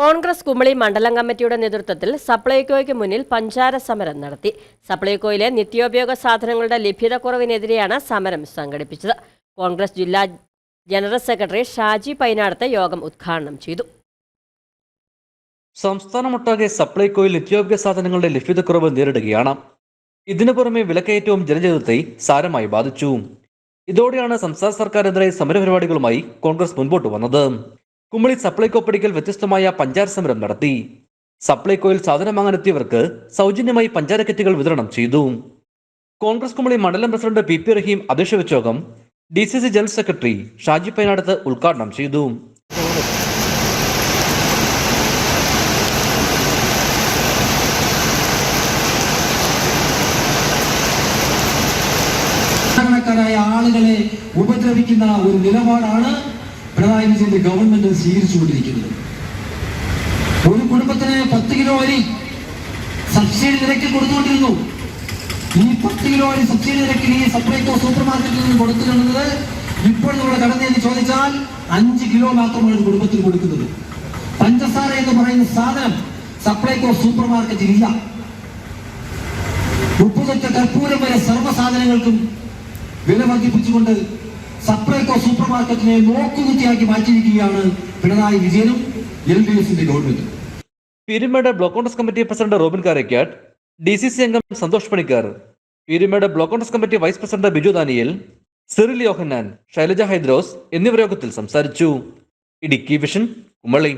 കോൺഗ്രസ് കുമളി മണ്ഡലം കമ്മിറ്റിയുടെ നേതൃത്വത്തിൽ സപ്ലൈകോയ്ക്ക് മുന്നിൽ പഞ്ചാര സമരം നടത്തി. സപ്ലൈകോയിലെ നിത്യോപയോഗ സാധനങ്ങളുടെ ലഭ്യതക്കുറവിനെതിരെയാണ് സമരം സംഘടിപ്പിച്ചത്. കോൺഗ്രസ് ജില്ലാ ജനറൽ സെക്രട്ടറി ഷാജി പൈനാടത്തെ യോഗം ഉദ്ഘാടനം ചെയ്തു. സംസ്ഥാനമൊട്ടാകെ സപ്ലൈകോയിൽ നിത്യോപയോഗ സാധനങ്ങളുടെ ലഭ്യതക്കുറവ് നേരിടുകയാണ്. ഇതിനു പുറമെ വിലക്കയറ്റവും ജനജീവിതത്തെ സാരമായി ബാധിച്ചു. ഇതോടെയാണ് സംസ്ഥാന സർക്കാരെതിരെ സമരപരിപാടികളുമായി കോൺഗ്രസ് മുൻപോട്ട് വന്നത്. കുമളി സപ്ലൈകോ പടിക്കൽ വ്യത്യസ്തമായ പഞ്ചാര സമരം നടത്തി. സപ്ലൈകോയിൽ സാധനം വാങ്ങാനെത്തിയവർക്ക് സൗജന്യമായി പഞ്ചാര കിറ്റുകൾ വിതരണം ചെയ്തു. കോൺഗ്രസ് കുമ്പളി മണ്ഡലം പ്രസിഡന്റ് പി പി റഹീം അധ്യക്ഷ വിച്ചോകം D C C general secretary Shaji Painadath ഉദ്ഘാടനം ചെയ്തു. ആളുകളെ ഉപദ്രവിക്കുന്ന ഒരു നിലപാടാണ് പിണറായി വിജയന്റെ ഗവൺമെന്റ് സ്വീകരിച്ചുകൊണ്ടിരിക്കുന്നത് ഒരു കുടുംബത്തിന് പത്ത് കിലോ അരി സബ്സിഡി നിരക്കിൽ കൊടുത്തുകൊണ്ടിരുന്നു. ഈ പത്ത് കിലോ അരി സബ്സിഡി നിരക്കിൽ ഈ സപ്ലൈകോ സൂപ്പർ മാർക്കറ്റിൽ നിന്ന് കൊടുത്തിട്ടുള്ളത് ഇപ്പോൾ നമ്മുടെ കടന്നെന്ന് ചോദിച്ചാൽ അഞ്ച് കിലോ മാത്രമാണ് ഒരു കുടുംബത്തിന് കൊടുക്കുന്നത്. പഞ്ചസാര എന്ന് പറയുന്ന സാധനം സപ്ലൈകോ സൂപ്പർ മാർക്കറ്റിൽ ഇല്ല. ഉപ്പുതൊറ്റ കർപ്പൂരം വരെ സർവ സാധനങ്ങൾക്കും വില വർദ്ധിപ്പിച്ചുകൊണ്ട് സപ്ലൈകോ സൂപ്പർ മാർക്കറ്റിനെ നോക്കുകുത്തിയാക്കി മാറ്റിയിരിക്കുകയാണ് പിണറായി വിജയനും എൽ ഡി എഫിന്റെ ഗവൺമെന്റും. Peermade block Congress committee president Robin Karakkattu D C C അംഗം Santhosh Panicker Peermade block Congress committee vice president Biju Daniel Cyril Yohannan Shailaja Hydros എന്നിവർ യോഗത്തിൽ സംസാരിച്ചു. ഇടുക്കി വിഷൻ കുമളി.